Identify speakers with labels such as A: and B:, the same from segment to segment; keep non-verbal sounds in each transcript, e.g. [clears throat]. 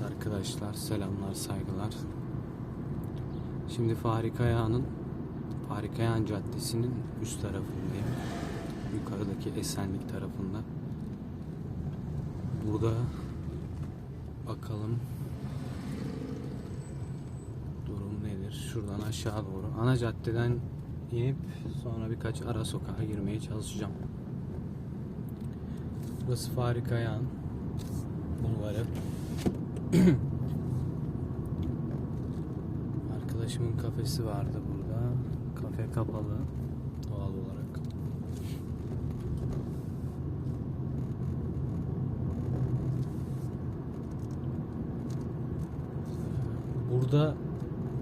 A: Evet arkadaşlar selamlar saygılar. Şimdi Fahri Kayağan'ın Fahri Kayağan Caddesi'nin üst tarafındayım. Yukarıdaki Esenlik tarafında. Burada bakalım durum nedir? Şuradan aşağı doğru. Ana caddeden inip sonra birkaç ara sokağa girmeye çalışacağım. Burası Fahri Kayağan bulvarı. [clears throat] Arkadaşımın kafesi vardı burada. Kafe kapalı doğal olarak. Burada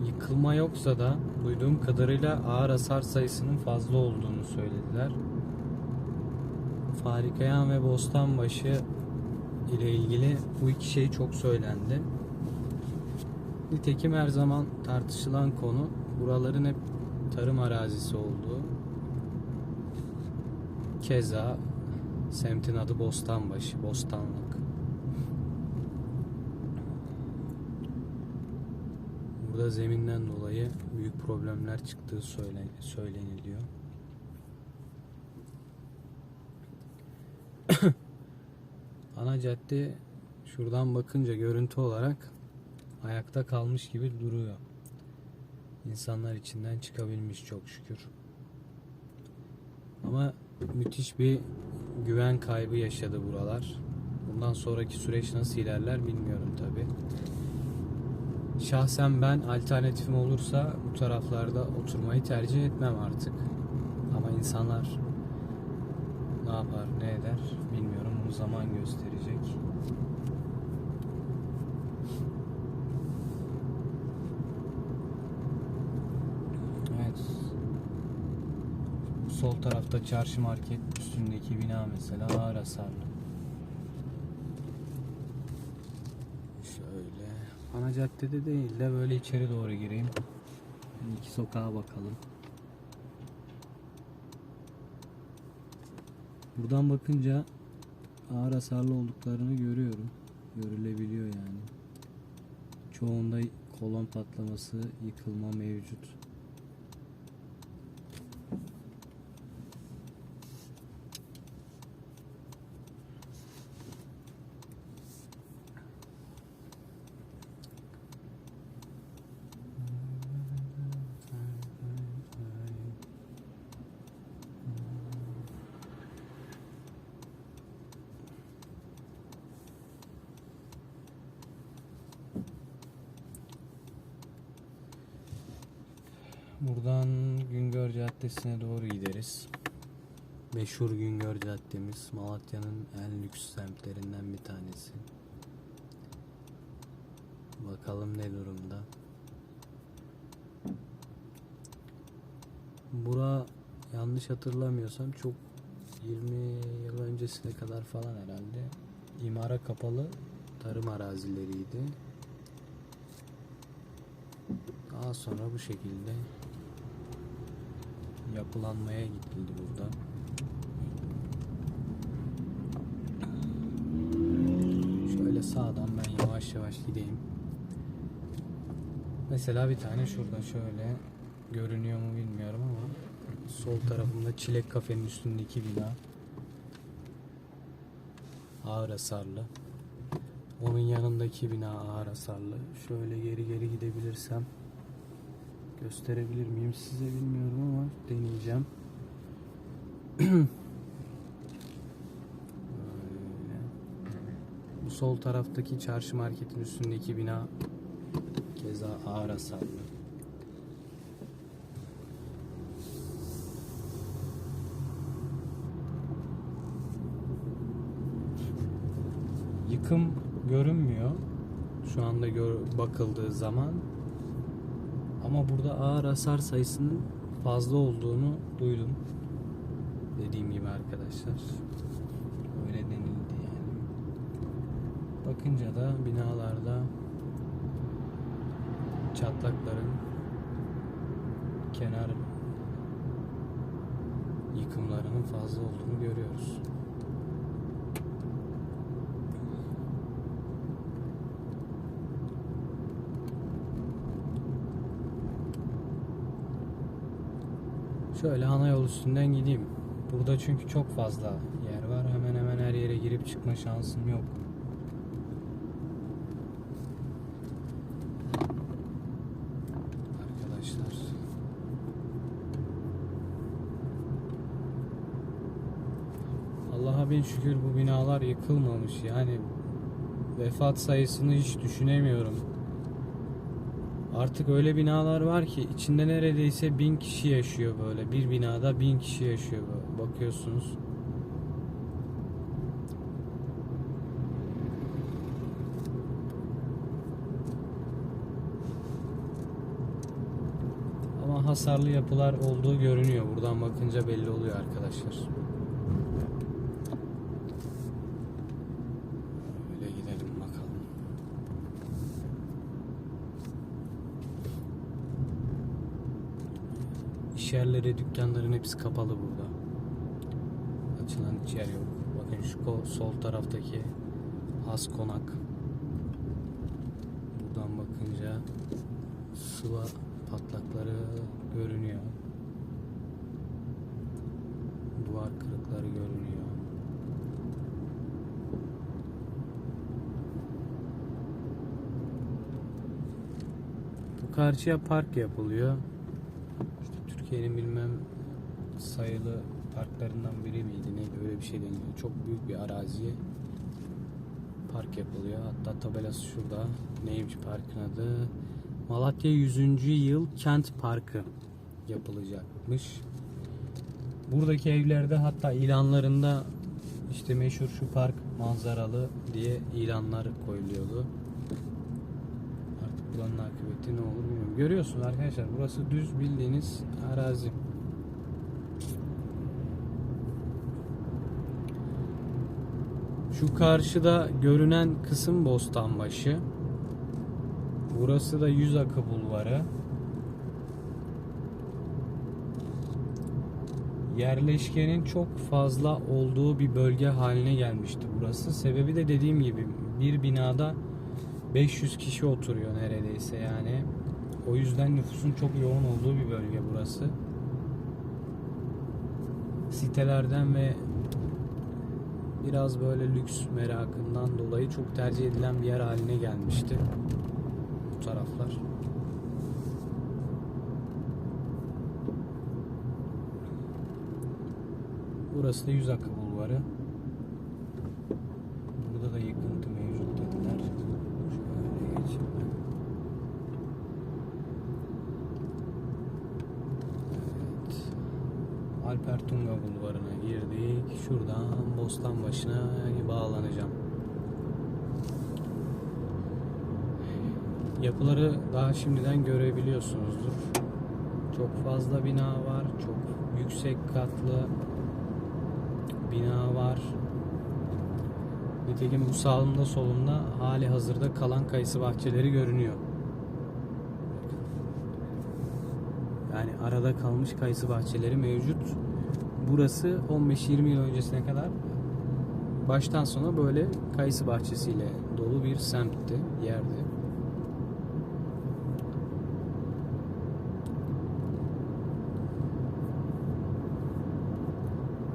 A: yıkılma yoksa da duyduğum kadarıyla ağır hasar sayısının fazla olduğunu söylediler. Farikayan ve Bostanbaşı ile ilgili bu iki şey çok söylendi. Nitekim her zaman tartışılan konu buraların hep tarım arazisi olduğu. Keza semtin adı Bostanbaşı, Bostanlık. Burada zeminden dolayı büyük problemler çıktığı söyle, söyleniliyor. Ana cadde şuradan bakınca görüntü olarak ayakta kalmış gibi duruyor. İnsanlar içinden çıkabilmiş çok şükür. Ama müthiş bir güven kaybı yaşadı buralar. Bundan sonraki süreç nasıl ilerler bilmiyorum tabi. Şahsen ben alternatifim olursa bu taraflarda oturmayı tercih etmem artık. Ama insanlar ne yapar ne eder bilmiyorum. Bunu zaman gösterecek. Evet. Sol tarafta çarşı market üstündeki bina mesela ağır hasarlı. Şöyle. Ana caddede değil de böyle içeri doğru gireyim. Bir iki sokağa bakalım. Buradan bakınca ağır hasarlı olduklarını görüyorum. Görülebiliyor yani. Çoğunda kolon patlaması, yıkılma mevcut. Buradan Güngör Caddesi'ne doğru gideriz. Meşhur Güngör Caddemiz Malatya'nın en lüks semtlerinden bir tanesi. Bakalım ne durumda. Bura yanlış hatırlamıyorsam çok 20 yıl öncesine kadar falan herhalde imara kapalı tarım arazileriydi. Daha sonra bu şekilde yapılanmaya gidildi burada. Şöyle sağdan ben yavaş yavaş gideyim. Mesela bir tane şurada şöyle görünüyor mu bilmiyorum ama sol tarafımda Çilek Kafe'nin üstündeki bina ağır hasarlı. Onun yanındaki bina ağır hasarlı. Şöyle geri geri gidebilirsem gösterebilir miyim size bilmiyorum ama deneyeceğim. Bu sol taraftaki çarşı marketin üstündeki bina keza ağır hasarlı. Yıkım görünmüyor. Şu anda gör, bakıldığı zaman ama burada ağır hasar sayısının fazla olduğunu duydum. Dediğim gibi arkadaşlar. Öyle denildi yani. Bakınca da binalarda çatlakların kenar yıkımlarının fazla olduğunu görüyoruz. Şöyle ana yol üstünden gideyim. Burada çünkü çok fazla yer var. Hemen hemen her yere girip çıkma şansım yok. Arkadaşlar. Allah'a bin şükür bu binalar yıkılmamış. Yani vefat sayısını hiç düşünemiyorum. Artık öyle binalar var ki içinde neredeyse bin kişi yaşıyor böyle. Bir binada bin kişi yaşıyor böyle. Bakıyorsunuz. Ama hasarlı yapılar olduğu görünüyor. Buradan bakınca belli oluyor arkadaşlar. Öyle gidelim bakalım. İş dükkanların hepsi kapalı burada. Açılan hiç yer yok. Bakın şu sol taraftaki has konak. Buradan bakınca sıva patlakları görünüyor. Duvar kırıkları görünüyor. Bu karşıya park yapılıyor. Türkiye'nin bilmem sayılı parklarından biri miydi neydi öyle bir şey deniyor. Çok büyük bir araziye park yapılıyor. Hatta tabelası şurada. Neymiş parkın adı? Malatya 100. Yıl Kent Parkı yapılacakmış. Buradaki evlerde hatta ilanlarında işte meşhur şu park manzaralı diye ilanlar koyuluyordu. Buranın akıbeti ne olur bilmiyorum. Görüyorsunuz arkadaşlar burası düz bildiğiniz arazi. Şu karşıda görünen kısım Bostanbaşı. Burası da Yüzakı Bulvarı. Yerleşkenin çok fazla olduğu bir bölge haline gelmişti burası. Sebebi de dediğim gibi bir binada 500 kişi oturuyor neredeyse yani. O yüzden nüfusun çok yoğun olduğu bir bölge burası. Sitelerden ve biraz böyle lüks merakından dolayı çok tercih edilen bir yer haline gelmişti bu taraflar. Burası da Yüzakı Bulvarı. Burada da yıkıntı mevcut dediler. Şöyle geçeyim ben. Evet. Alper Tunga Bulvarı'na girdik. Şuradan Bostanbaşı'na bağlanacağım. Yapıları daha şimdiden görebiliyorsunuzdur. Çok fazla bina var. Çok yüksek katlı bina var. Nitekim bu sağımda solumda hali hazırda kalan kayısı bahçeleri görünüyor. Yani arada kalmış kayısı bahçeleri mevcut. Burası 15-20 yıl öncesine kadar baştan sona böyle kayısı bahçesiyle dolu bir semtti, yerdi.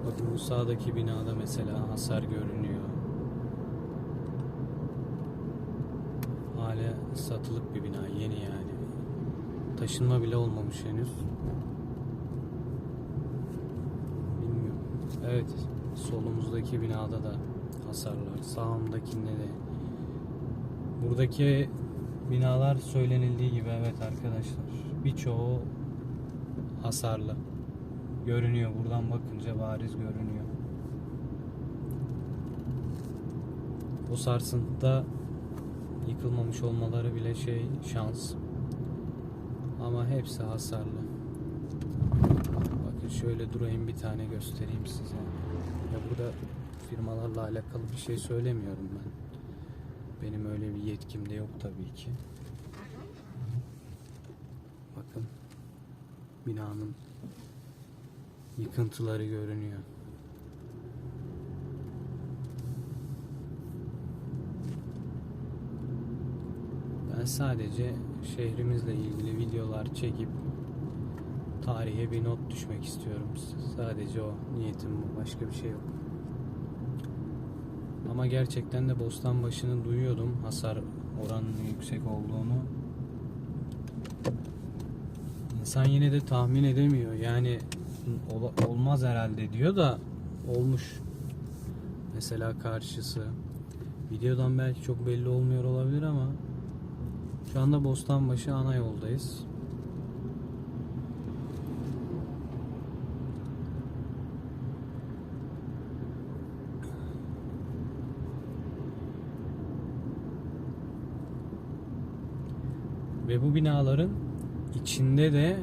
A: Bakın bu sağdaki binada mesela hasar görünüyor. Hala satılık bir bina, yeni yani. Taşınma bile olmamış henüz. Bilmiyorum. Evet, solumuzdaki binada da hasarlar. Sağımdakinde de. Buradaki binalar söylenildiği gibi evet arkadaşlar. Birçoğu hasarlı. Görünüyor. Buradan bakınca bariz görünüyor. O sarsıntıda yıkılmamış olmaları bile şey şans. Ama hepsi hasarlı. Şöyle durayım bir tane göstereyim size. Ya burada firmalarla alakalı bir şey söylemiyorum ben. Benim öyle bir yetkim de yok tabii ki. Bakın binanın yıkıntıları görünüyor. Ben sadece şehrimizle ilgili videolar çekip tarihe bir not düşmek istiyorum. Sadece o niyetim bu. Başka bir şey yok. Ama gerçekten de Bostanbaşı'nı duyuyordum. Hasar oranının yüksek olduğunu. İnsan yine de tahmin edemiyor. Yani ol- olmaz herhalde diyor da olmuş. Mesela karşısı. Videodan belki çok belli olmuyor olabilir ama şu anda Bostanbaşı ana yoldayız. Ve bu binaların içinde de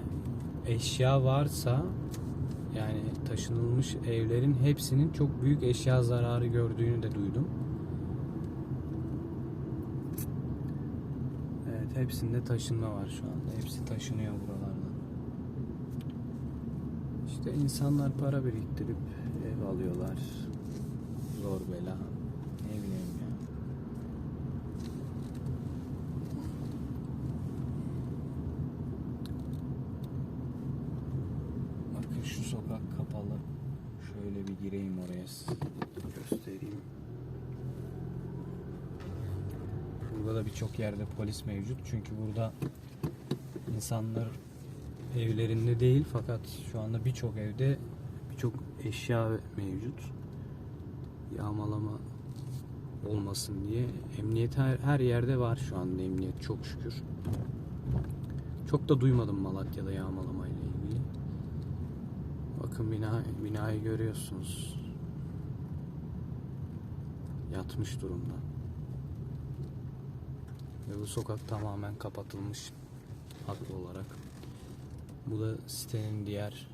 A: eşya varsa yani taşınılmış evlerin hepsinin çok büyük eşya zararı gördüğünü de duydum. Evet hepsinde taşınma var şu anda. Hepsi taşınıyor buralardan. İşte insanlar para biriktirip ev alıyorlar. Zor bela. Ne bileyim ya. Bakın şu sokak kapalı. Şöyle bir gireyim oraya göstereyim. Burada da birçok yerde polis mevcut. Çünkü burada insanlar evlerinde değil fakat şu anda birçok evde birçok eşya mevcut. Yağmalama olmasın diye. Emniyet her, her yerde var şu anda emniyet çok şükür. Çok da duymadım Malatya'da yağmalama. Bakın bina, binayı görüyorsunuz. Yatmış durumda. Ve bu sokak tamamen kapatılmış haklı olarak. Bu da sitenin diğer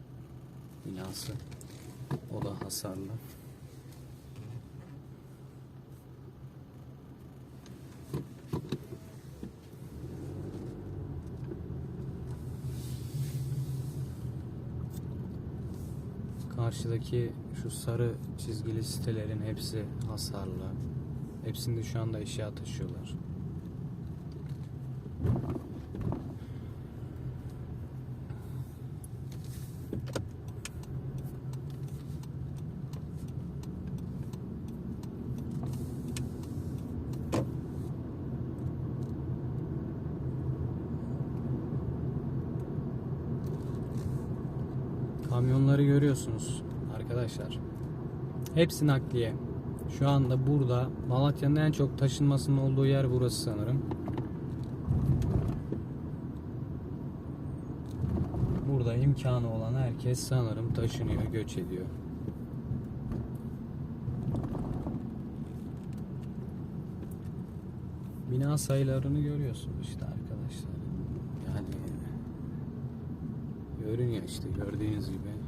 A: binası. O da hasarlı. Karşıdaki şu sarı çizgili sitelerin hepsi hasarlı. Hepsinde şu anda eşya taşıyorlar. Kamyonları görüyorsunuz arkadaşlar. Hepsi nakliye. Şu anda burada Malatya'nın en çok taşınmasının olduğu yer burası sanırım. Burada imkanı olan herkes sanırım taşınıyor, göç ediyor. Bina sayılarını görüyorsunuz işte arkadaşlar. Yani görünüyor işte gördüğünüz gibi.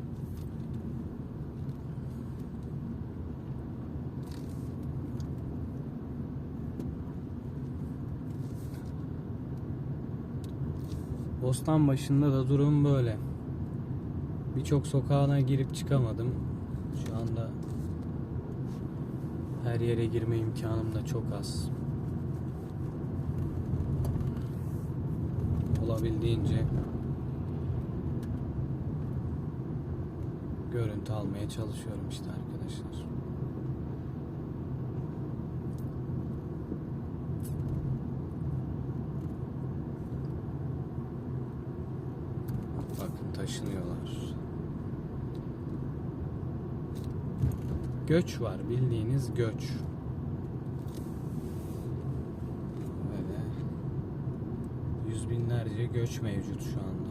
A: Bostan başında da durum böyle. Birçok sokağına girip çıkamadım. Şu anda her yere girme imkanım da çok az. Olabildiğince görüntü almaya çalışıyorum işte arkadaşlar. Bakın taşınıyorlar. Göç var bildiğiniz göç. Böyle yüz binlerce göç mevcut şu anda.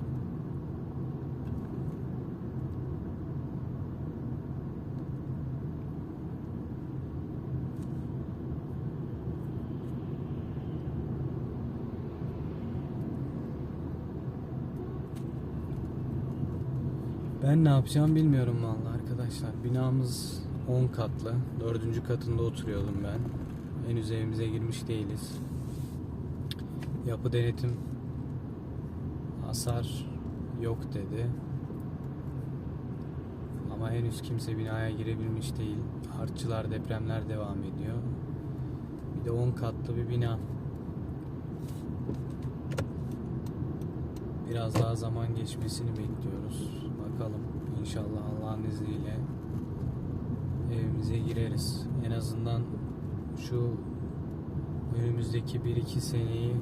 A: Ben ne yapacağım bilmiyorum vallahi arkadaşlar. Binamız 10 katlı. 4. katında oturuyordum ben. Henüz evimize girmiş değiliz. Yapı denetim hasar yok dedi. Ama henüz kimse binaya girebilmiş değil. Artçılar depremler devam ediyor. Bir de 10 katlı bir bina. Biraz daha zaman geçmesini bekliyoruz. Bakalım inşallah Allah'ın izniyle evimize gireriz. En azından şu önümüzdeki 1-2 seneyi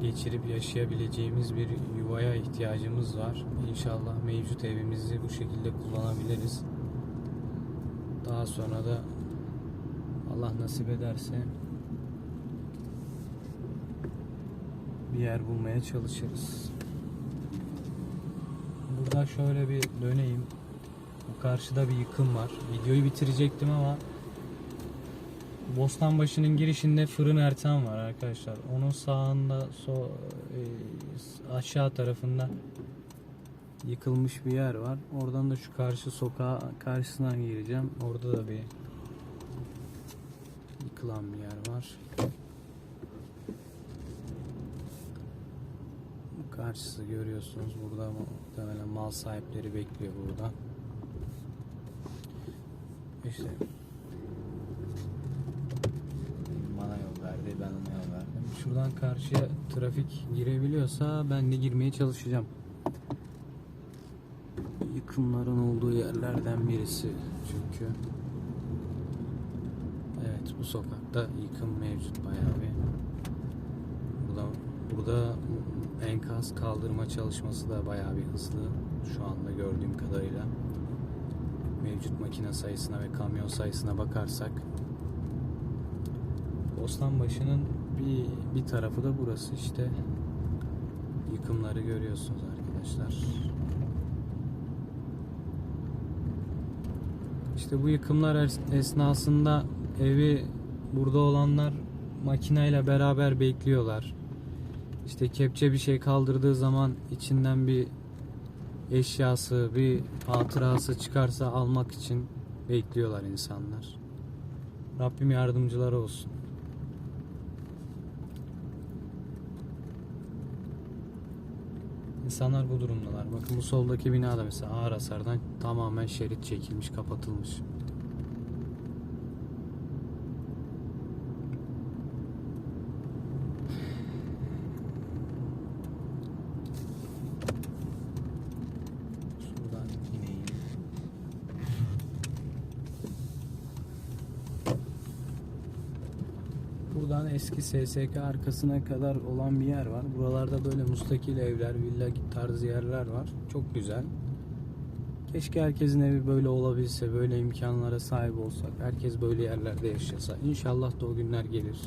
A: geçirip yaşayabileceğimiz bir yuvaya ihtiyacımız var. İnşallah mevcut evimizi bu şekilde kullanabiliriz. Daha sonra da Allah nasip ederse bir yer bulmaya çalışırız. Burada şöyle bir döneyim. Bu karşıda bir yıkım var. Videoyu bitirecektim ama Bostanbaşı'nın girişinde fırın Ertan var arkadaşlar. Onun sağında so e, aşağı tarafında yıkılmış bir yer var. Oradan da şu karşı sokağa karşısından gireceğim. Orada da bir yıkılan bir yer var. Bu karşısı görüyorsunuz. Burada muhtemelen mal sahipleri bekliyor burada. İşte bana yol verdi, ben ona yol verdim. Şuradan karşıya trafik girebiliyorsa ben de girmeye çalışacağım. Yıkımların olduğu yerlerden birisi çünkü. Evet bu sokakta yıkım mevcut bayağı bir. Burada, burada enkaz kaldırma çalışması da bayağı bir hızlı şu anda gördüğüm kadarıyla. Mevcut makine sayısına ve kamyon sayısına bakarsak Bostanbaşı'nın bir, bir tarafı da burası işte. Yıkımları görüyorsunuz arkadaşlar. İşte bu yıkımlar es- esnasında evi burada olanlar makineyle beraber bekliyorlar. İşte kepçe bir şey kaldırdığı zaman içinden bir eşyası, bir hatırası çıkarsa almak için bekliyorlar insanlar. Rabbim yardımcıları olsun. İnsanlar bu durumdalar. Bakın bu soldaki binada mesela ağır hasardan tamamen şerit çekilmiş, kapatılmış. Şuradan ineyim. Buradan eski SSK arkasına kadar olan bir yer var. Buralarda böyle mustakil evler, villa tarzı yerler var. Çok güzel. Keşke herkesin evi böyle olabilse, böyle imkanlara sahip olsak. Herkes böyle yerlerde yaşasa. İnşallah da o günler gelir.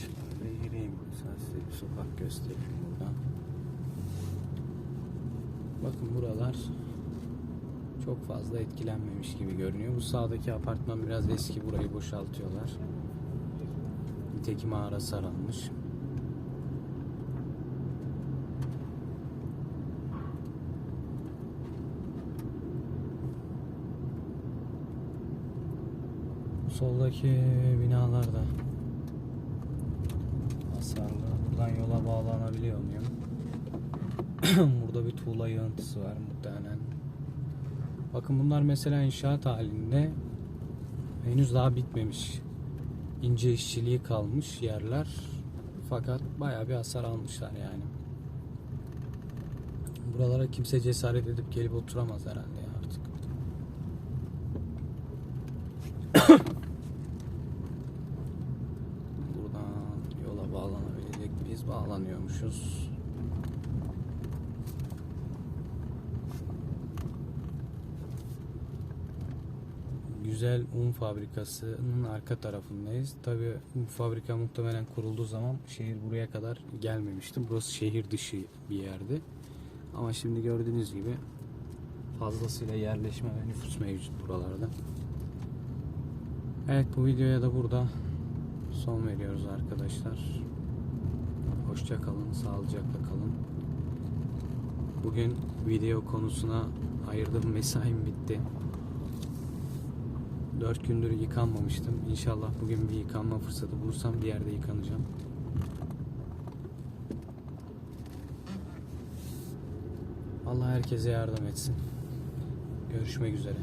A: Şöyle gireyim. Size bir sokak göstereyim buradan. Bakın buralar çok fazla etkilenmemiş gibi görünüyor. Bu sağdaki apartman biraz eski. Burayı boşaltıyorlar. Nitekim ağır hasar almış. Soldaki binalar da hasarlı. Buradan yola bağlanabiliyor muyum? [clears throat] Tuğla yığıntısı var muhtemelen. Bakın bunlar mesela inşaat halinde henüz daha bitmemiş. İnce işçiliği kalmış yerler. Fakat bayağı bir hasar almışlar yani. Buralara kimse cesaret edip gelip oturamaz herhalde artık. [coughs] Buradan yola bağlanabilecek miyiz? Bağlanıyormuşuz. Güzel un fabrikasının arka tarafındayız. Tabi bu fabrika muhtemelen kurulduğu zaman şehir buraya kadar gelmemişti. Burası şehir dışı bir yerdi. Ama şimdi gördüğünüz gibi fazlasıyla yerleşme ve nüfus mevcut buralarda. Evet bu videoya da burada son veriyoruz arkadaşlar. Hoşça kalın, sağlıcakla kalın. Bugün video konusuna ayırdığım mesaim bitti. 4 gündür yıkanmamıştım. İnşallah bugün bir yıkanma fırsatı bulursam bir yerde yıkanacağım. Allah herkese yardım etsin. Görüşmek üzere.